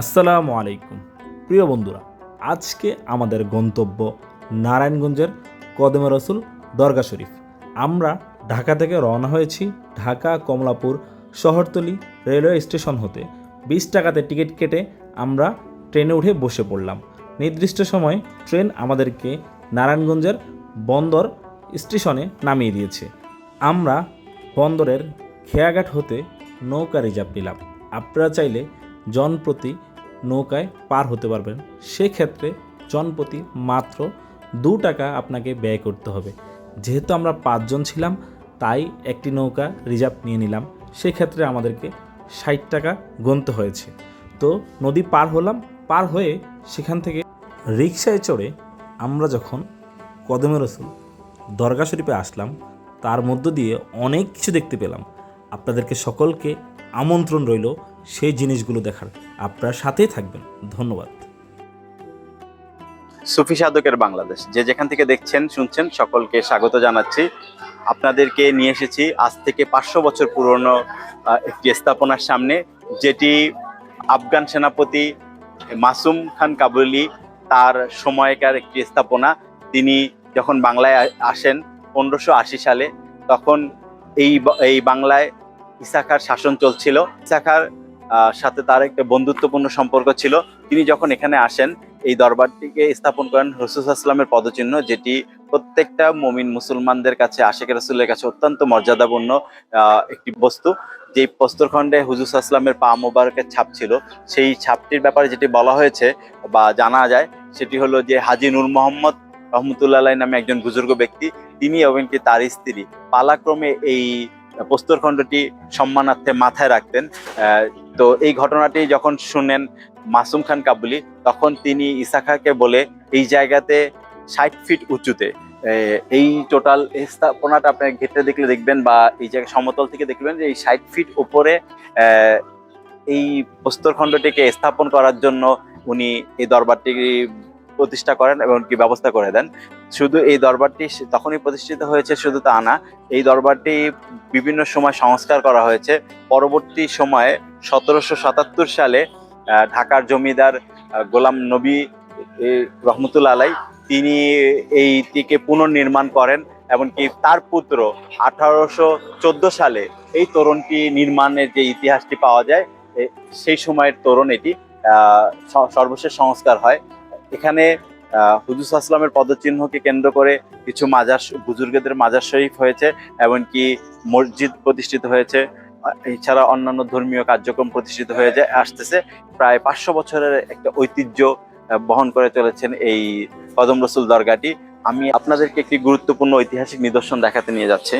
আসসালামু আলাইকুম। প্রিয় বন্ধুরা, আজকে আমাদের গন্তব্য নারায়ণগঞ্জের কদমে রসুল দরগা শরীফ। আমরা ঢাকা থেকে রওনা হয়েছি ঢাকা কমলাপুর শহরতলি রেলওয়ে স্টেশন হতে। বিশ টাকাতে টিকিট কেটে আমরা ট্রেনে উঠে বসে পড়লাম। নির্দিষ্ট সময় ট্রেন আমাদেরকে নারায়ণগঞ্জের বন্দর স্টেশনে নামিয়ে দিয়েছে। আমরা বন্দরের খেয়াঘাট হতে নৌকা রিজার্ভ নিলাম। আপনারা চাইলে জনপ্রতি নৌকায় পার হতে পারবেন। সেক্ষেত্রে জনপ্রতি মাত্র দু টাকা আপনাকে ব্যয় করতে হবে। যেহেতু আমরা পাঁচজন ছিলাম, তাই একটি নৌকা রিজার্ভ নিয়ে নিলাম। সেক্ষেত্রে আমাদেরকে ষাট টাকা গুনতে হয়েছে। তো নদী পার হলাম, পার হয়ে সেখান থেকে রিক্সায় চড়ে আমরা যখন কদমে রসুল দরগা শরীফে আসলাম, তার মধ্য দিয়ে অনেক কিছু দেখতে পেলাম। আপনাদেরকে সকলকে আমন্ত্রণ রইল সেই জিনিসগুলো দেখার। আপনার সাথেই থাকবেন। ধন্যবাদ। সুফি সাধকের বাংলাদেশ। যে যেখান থেকে দেখছেন, শুনছেন, সকলকে স্বাগত জানাচ্ছি। আপনাদেরকে নিয়ে এসেছি আজ থেকে পাঁচশো বছর পুরনো একটি স্থাপনার সামনে, যেটি আফগান সেনাপতি মাসুম খান কাবুলি তার সময়কার একটি স্থাপনা। তিনি যখন বাংলায় আসেন পনেরোশো সালে, তখন এই এই বাংলায় ইসাখার শাসন চলছিল। ইসাখার সাথে তার একটা বন্ধুত্বপূর্ণ সম্পর্ক ছিল। তিনি যখন এখানে আসেন, এই দরবারটিকে স্থাপন করেন রসুল আসলামের পদচিহ্ন, যেটি প্রত্যেকটা মমিন মুসলমানদের কাছে আশেখ রসুলের কাছে অত্যন্ত মর্যাদাপূর্ণ একটি বস্তু। যে প্রস্তরখণ্ডে হুজুর আসলামের পা মোবারকের ছাপ ছিল, সেই ছাপটির ব্যাপারে যেটি বলা হয়েছে বা জানা যায়, সেটি হলো যে হাজি নূর মোহাম্মদ রহমতুল্লাহ নামে একজন বুজুর্গ ব্যক্তি, তিনি এবং কি তার স্ত্রী। পালাক্রমে এই প্রস্তরখণ্ডটি সম্মানার্থে মাথায় রাখতেন। তো এই ঘটনাটি যখন শুনেন মাসুম খান কাবুলি, তখন তিনি ইসাখাকে বলে, এই জায়গাতে ষাট ফিট উঁচুতে এই টোটাল স্থাপনাটা আপনি ঘেটে দেখলে দেখবেন বা এই জায়গায় সমতল থেকে দেখবেন যে এই ষাট ফিট উপরে এই প্রস্তরখণ্ডটিকে স্থাপন করার জন্য উনি এই দরবারটি প্রতিষ্ঠা করেন এবং কি ব্যবস্থা করে দেন। শুধু এই দরবারটি তখনই প্রতিষ্ঠিত হয়েছে, শুধু তা না, এই দরবারটি বিভিন্ন সময় সংস্কার করা হয়েছে। পরবর্তী সময়ে সতেরোশো সাতাত্তর সালে ঢাকার জমিদার গোলাম নবী রহমতুল্লা আলাই, তিনি এইটিকে পুনর্নির্মাণ করেন এমনকি তার পুত্র আঠারোশো চোদ্দ সালে এই তোরণটি নির্মাণের যে ইতিহাসটি পাওয়া যায় সেই সময়ের তোরণ এটি সর্বশেষ সংস্কার হয়। এখানে হুজুর আসলামের পদচিহ্নকে কেন্দ্র করে কিছু মাজার বুজুর্গদের মাজার শরীফ হয়েছে, এমনকি মসজিদ প্রতিষ্ঠিত হয়েছে। এছাড়া অন্যান্য ধর্মীয় কার্যক্রম প্রতিষ্ঠিত হয়ে যায় আসতেছে। প্রায় পাঁচশো বছরের একটা ঐতিহ্য বহন করে চলেছেন এই কদম রসুল দরগাটি। আমি আপনাদেরকে একটি গুরুত্বপূর্ণ ঐতিহাসিক নিদর্শন দেখাতে নিয়ে যাচ্ছি।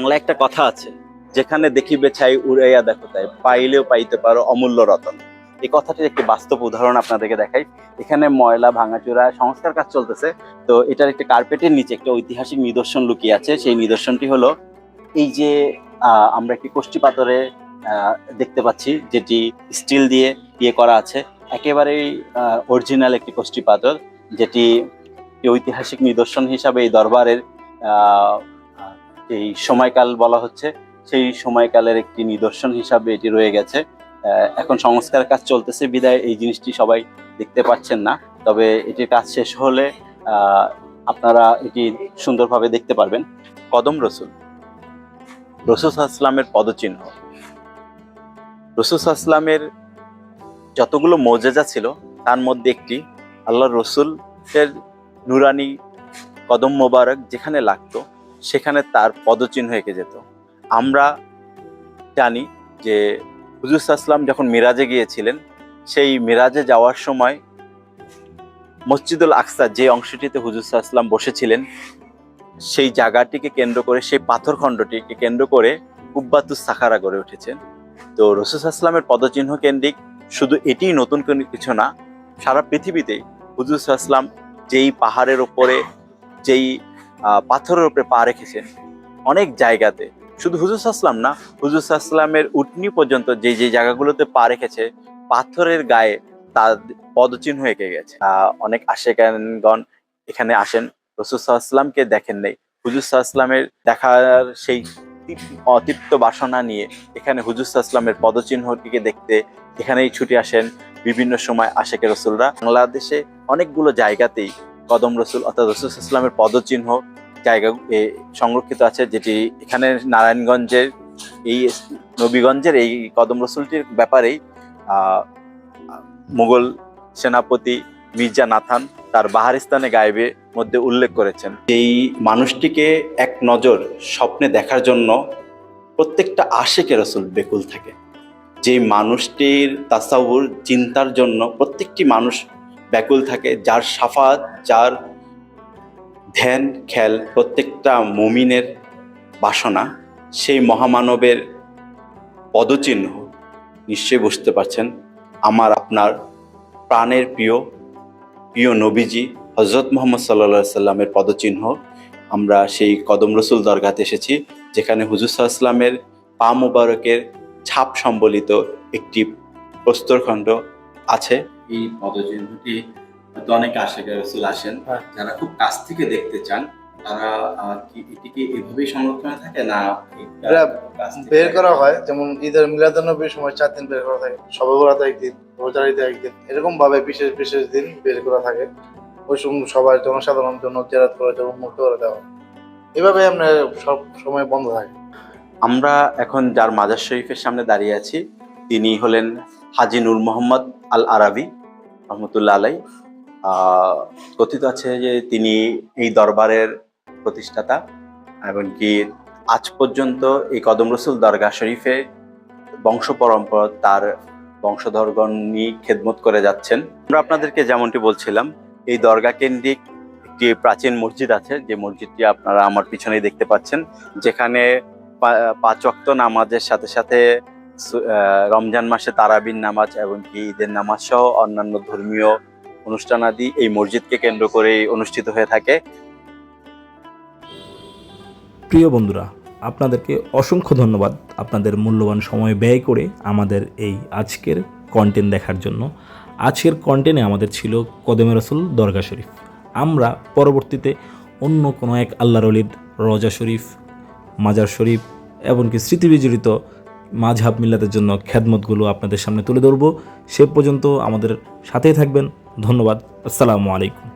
বাংলা একটা কথা আছে, যেখানে দেখিবে ছাই উড়াইয়া দেখো তাই, পাইলেও পাইতে পারো অমূল্য রতন। এই কথাটির একটি বাস্তব উদাহরণ আপনাদেরকে দেখাই। এখানে ময়লা, ভাঙাচোরা, সংস্কার কাজ চলতেছে। তো এটার একটি কার্পেটের নিচে একটা ঐতিহাসিক নিদর্শন লুকিয়ে আছে। সেই নিদর্শনটি হলো, এই যে আমরা একটি কোষ্ঠী পাথরে দেখতে পাচ্ছি, যেটি স্টিল দিয়ে ইয়ে করা আছে। একেবারেই অরিজিনাল একটি কোষ্ঠী যেটি ঐতিহাসিক নিদর্শন হিসাবে এই দরবারের এই সময়কাল বলা হচ্ছে, সেই সময়কালের একটি নিদর্শন হিসাবে এটি রয়ে গেছে। এখন সংস্কার কাজ চলতেছে, বিদায় এই জিনিসটি সবাই দেখতে পাচ্ছেন না। তবে এটির কাজ শেষ হলে আপনারা এটি সুন্দরভাবে দেখতে পারবেন। কদম রসুল। রসুল আসলামের পদচিহ্ন। রসুল আসলামের যতগুলো মৌজেজা ছিল, তার মধ্যে একটি আল্লাহ রসুলের নুরানি কদম মোবারক যেখানে লাগতো সেখানে তার পদচিহ্ন এঁকে যেত। আমরা জানি যে হুজুর আসলাম যখন মিরাজে গিয়েছিলেন, সেই মিরাজে যাওয়ার সময় মসজিদুল আকসা যে অংশটিতে হুজুর আসলাম বসেছিলেন, সেই জায়গাটিকে কেন্দ্র করে, সেই পাথরখণ্ডটিকে কেন্দ্র করে কুব্বাতুস সাখারা গড়ে উঠেছেন তো রসুল আসলামের পদচিহ্ন কেন্দ্রিক শুধু এটিই নতুন কোনো কিছু না, সারা পৃথিবীতেই হুজুর আসলাম যেই পাহাড়ের ওপরে যেই পাথরের উপরে পা রেখেছেন অনেক জায়গাতে। শুধু হুজুর আসলাম না, হুজুর আসলামের উটনি পর্যন্ত যে যে জায়গাগুলোতে পা রেখেছে, পাথরের গায়ে তার পদচিহ্ন এঁকে গেছে। অনেক আশেকানগণ এখানে আসেন, রসুল সাল্লামকে দেখেন নাই। হুজুর সাল্লামের দেখার সেই তৃপ- অতৃপ্ত বাসনা নিয়ে এখানে হুজুর সাল্লামের পদচিহ্নটিকে দেখতে এখানেই ছুটি আসেন। বিভিন্ন সময় আশেকে রসুলরা বাংলাদেশে অনেকগুলো জায়গাতেই কদম রসুল অর্থাৎ রসুল ইসলামের পদচিহ্ন জায়গা সংরক্ষিত আছে যেটি এখানে নারায়ণগঞ্জের এই নবীগঞ্জের এই কদম রসুলটির ব্যাপারেই মুঘল সেনাপতি মির্জা নাথান তার বাহারিস্তানে গায়েবে মধ্যে উল্লেখ করেছেন। এই মানুষটিকে এক নজর স্বপ্নে দেখার জন্য প্রত্যেকটা আশেকে রসুল বেকুল থাকে। যে মানুষটির তাসাউর চিন্তার জন্য প্রত্যেকটি মানুষ ব্যাকুল থাকে, যার সাফাত, যার ধ্যান, খেল প্রত্যেকটা মুমিনের বাসনা, সেই মহামানবের পদচিহ্ন নিশ্চয়ই বুঝতে পারছেন। আমার, আপনার প্রাণের প্রিয় প্রিয় নবীজি হজরত মোহাম্মদ সাল্লা সাল্লামের পদচিহ্ন। আমরা সেই কদম রসুল দরগাতে এসেছি, যেখানে হুজুর সাল্লামের পা মুবারকের ছাপ সম্বলিত একটি প্রস্তরখণ্ড আছে। এই পদচিহ্নটি হয়তো অনেক আশেখা রসুল আসেন। হ্যাঁ। যারা খুব কাছ থেকে দেখতে চান তারা কি এটিকে এভাবেই সংরক্ষণ থাকে না বের করা হয় যেমন ঈদের মিলাদানবীর সময় চার দিন বের করা থাকে সবে একদিন রোজার ঈদে একদিন এরকম ভাবে বিশেষ বিশেষ দিন বের করা থাকে। ওই সময় সবার জনসাধারণ জন্য জেরাত করার জন্য মুক্ত করে দেওয়া এভাবে আমরা সব সময় বন্ধ থাকে। আমরা এখন যার মাজার শরীফের সামনে দাঁড়িয়ে আছি তিনি হলেন হাজি নূর মোহাম্মদ আল আরাবি রহমতুল্লাহ আলাই কথিত আছে যে তিনি এই দরবারের প্রতিষ্ঠাতা এমনকি আজ পর্যন্ত এই কদম রসুল দরগা শরীফে বংশ পরম্পরা তার বংশধরগণ নিয়ে খেদমত করে যাচ্ছেন। আমরা আপনাদেরকে যেমনটি বলছিলাম, এই দরগা কেন্দ্রিক একটি প্রাচীন মসজিদ আছে, যে মসজিদটি আপনারা আমার পিছনেই দেখতে পাচ্ছেন, যেখানে পাঁচ ওয়াক্ত নামাজের সাথে সাথে রমজান মাসে তারাবিন নামাজ এবং কি ঈদের নামাজ সহ অন্যান্য ধর্মীয় অনুষ্ঠানাদি এই মসজিদকে কেন্দ্র করে অনুষ্ঠিত হয়ে থাকে। প্রিয় বন্ধুরা, আপনাদেরকে অসংখ্য ধন্যবাদ আপনাদের মূল্যবান সময় ব্যয় করে আমাদের এই আজকের কন্টেন্ট দেখার জন্য। আজকের কন্টেন্টে আমাদের ছিল কদমে রসুল দরগা শরীফ। আমরা পরবর্তীতে অন্য কোনো এক আল্লাহর রজা শরীফ, মাজার শরীফ, এমনকি স্মৃতি বিজড়িত মাঝহাব মিল্লাতের জন্য খ্যাদমতগুলো আপনাদের সামনে তুলে ধরবো। সে পর্যন্ত আমাদের সাথেই থাকবেন। ধন্যবাদ। আসসালামু আলাইকুম।